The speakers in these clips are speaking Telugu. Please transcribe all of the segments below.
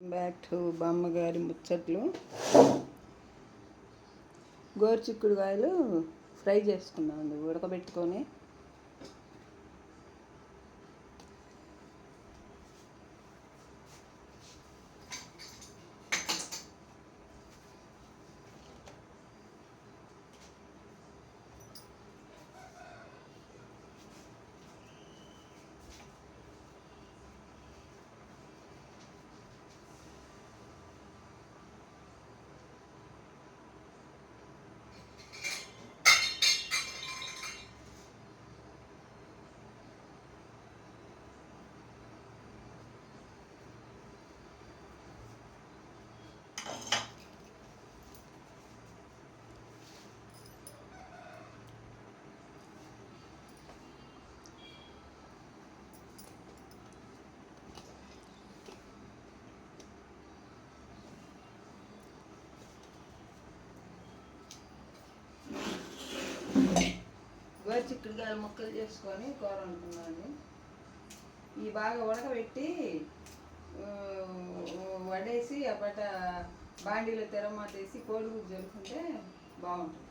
బ్యాక్ టు బామ్మగారి ముచ్చట్లు. గోరుచిక్కుడుకాయలు ఫ్రై చేసుకున్నామండి ఉడకబెట్టుకొని. గోరుచిక్కుడుకాయలు ముక్కలు చేసుకొని కూర వండుకున్నాను ఈ బాగా ఉడకబెట్టి వడేసి అప్పట బాండీలో తెరమాతేసి కోడిగుడ్డు జరుపుకుంటే బాగుంటుంది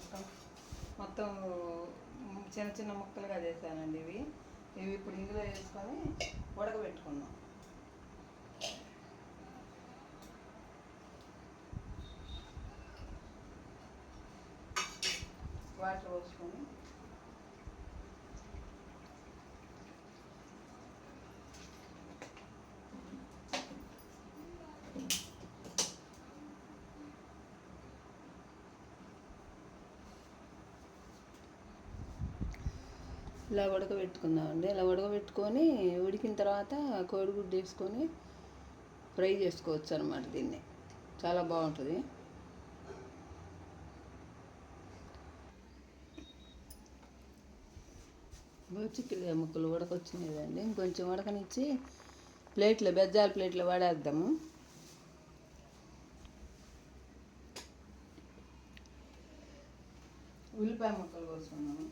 మొత్తం మొత్తం చిన్న చిన్న ముక్కలుగా చేశానండి ఇవి. ఇవి ఇప్పుడు ఇందులో వేసుకొని ఉడకబెట్టుకున్నాం. వాటర్ పోసుకొని ఇలా ఉడకబెట్టుకుందామండి. ఇలా ఉడకబెట్టుకొని ఉడికిన తర్వాత కోడిగుడ్డు వేసుకొని ఫ్రై చేసుకోవచ్చు అనమాట దీన్ని. చాలా బాగుంటుంది. చిక్కుడుకాయ ముక్కలు ఉడకొచ్చినాయి కదండి. ఇంకొంచెం ఉడకనిచ్చి ప్లేట్లో బెజ్జాల ప్లేట్లో వాడేద్దాము. ఉల్లిపాయ ముక్కలు కోసుకున్నాము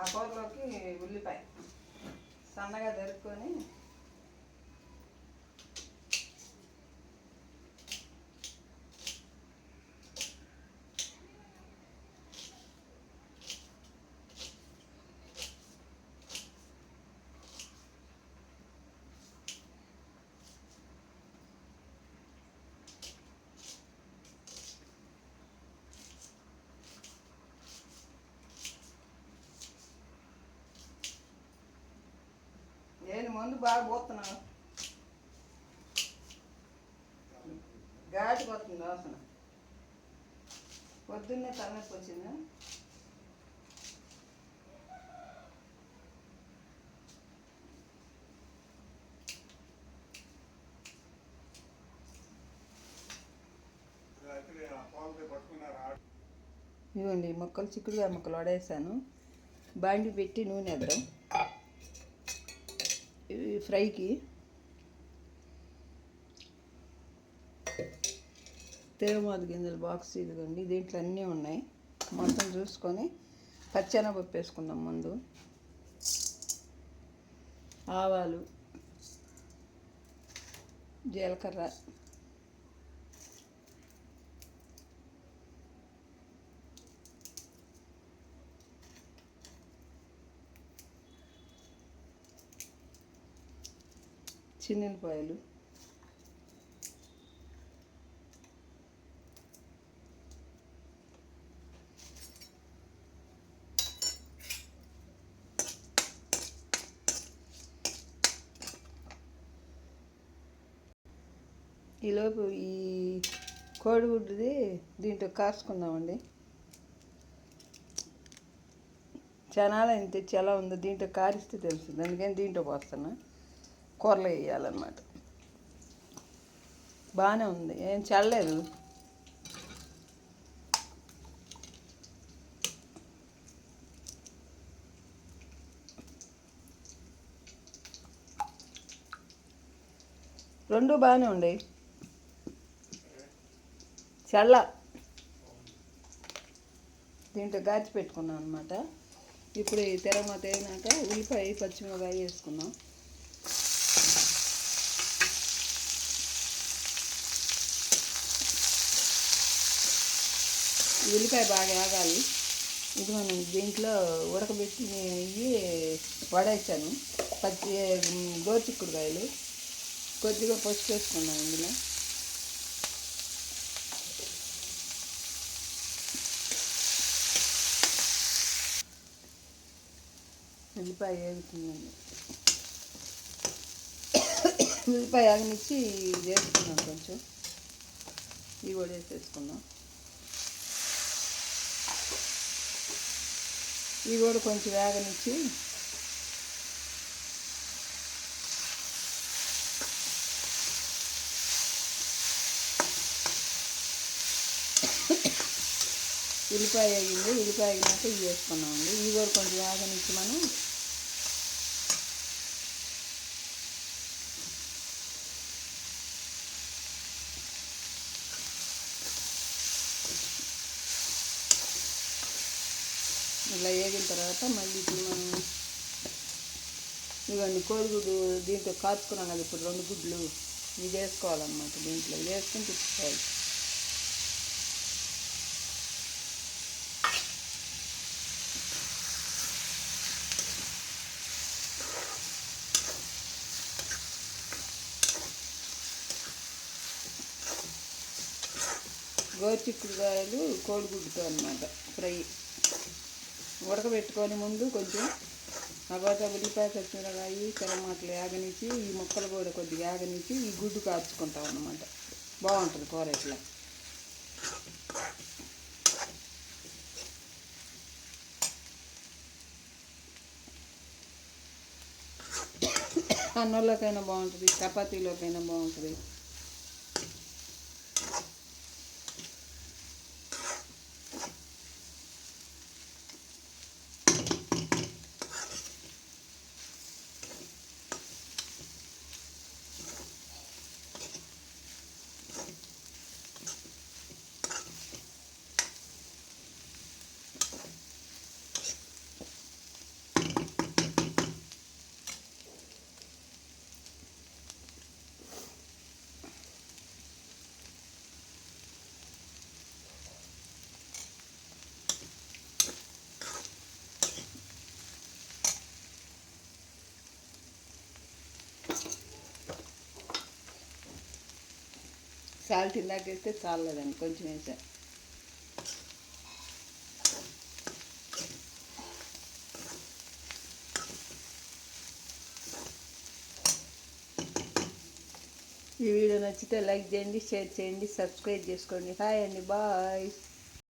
ఆ కూరలోకి ఉల్లిపాయ. సన్నగా దొరుకుని నేను మందు బాగా పోతున్నాను ఘాటు పోతుంది వాసన. పొద్దున్నే తలనొప్పి వచ్చిందా? ఇవ్వండి మొక్కలు చిక్కుడుగా మొక్కలు వడేసాను. బాండి పెట్టి నూనె వేద్దాం. ఫ్రైకి తిరుమల గింజల బాక్స్ ఇదిగోండి. దీంట్లో అన్నీ ఉన్నాయి. మొత్తం చూసుకొని పచ్చెనపప్పు వేసుకుందాం ముందు. ఆవాలు జీలకర్ర చిన్నపాయలు. ఈలోపు ఈ కోడిగుడ్డుది దీంట్లో కార్చుకుందామండి చనాలు అయితే ఎలా ఉందో దీంట్లో కారిస్తే తెలుసు అందుకని దీంట్లో పోస్తాను కూరలో వేయాలన్నమాట. బాగానే ఉంది. ఏం చల్లలేదు రెండు బాగానే ఉండే. చల్ల. దీంట్లో గాచి పెట్టుకున్నాం అనమాట ఇప్పుడు ఈ తెరమత అయినాక ఉల్లిపాయ పచ్చిమిరపకాయ వేసుకున్నాం ఉల్లిపాయ బాగా ఆగాలి ఇది మనం దీంట్లో ఉడకబెట్టి ఇవి వడేసాను పచ్చి గోచిక్కుడుకాయలు కొద్దిగా పసుపు వేసుకున్నాం ఇందులో. ఉల్లిపాయ వేగుతుందండి. ఉల్లిపాయ ఆగనిచ్చి వేసుకున్నాం కొంచెం. ఇవి కూడా వేసేసుకుందాం. ఇవి కూడా కొంచెం వేగనిచ్చి ఉల్లిపాయ వేగింది. ఉల్లిపాయ వేగినాక ఇవి వేసుకున్నామండి. ఇవి కూడా కొంచెం వేగనిచ్చి మనం ఇలా వేగిన తర్వాత మళ్ళీ ఇప్పుడు మనం ఇవన్నీ కోడిగుడ్డు దీంట్లో కాచుకున్నాం కదా ఇప్పుడు రెండు గుడ్లు ఇది వేసుకోవాలన్నమాట దీంట్లో. ఇది వేసుకుని తిప్పుకోవాలి. కాయలు కోడిగుడ్డుతో అనమాట ఫ్రై. ఉడకబెట్టుకొని ముందు కొంచెం తర్వాత ఉల్లిపాయ పచ్చిమిరకాయ తెరమాటలు యాగనిచ్చి ఈ ముక్కలు కూడా కొద్దిగా యాగనిచ్చి ఈ గుడ్డు కాచుకుంటాం అన్నమాట. బాగుంటుంది కూర ఇట్లా అన్నంలోకైనా బాగుంటుంది చపాతీలోకైనా బాగుంటుంది. సాల్ట్ ఇందాక వేస్తే చాలలేదండి కొంచెం వేసా ఈ వీడియో నచ్చితే లైక్ చేయండి షేర్ చేయండి సబ్స్క్రైబ్ చేసుకోండి. హాయ్ అండి బాయ్.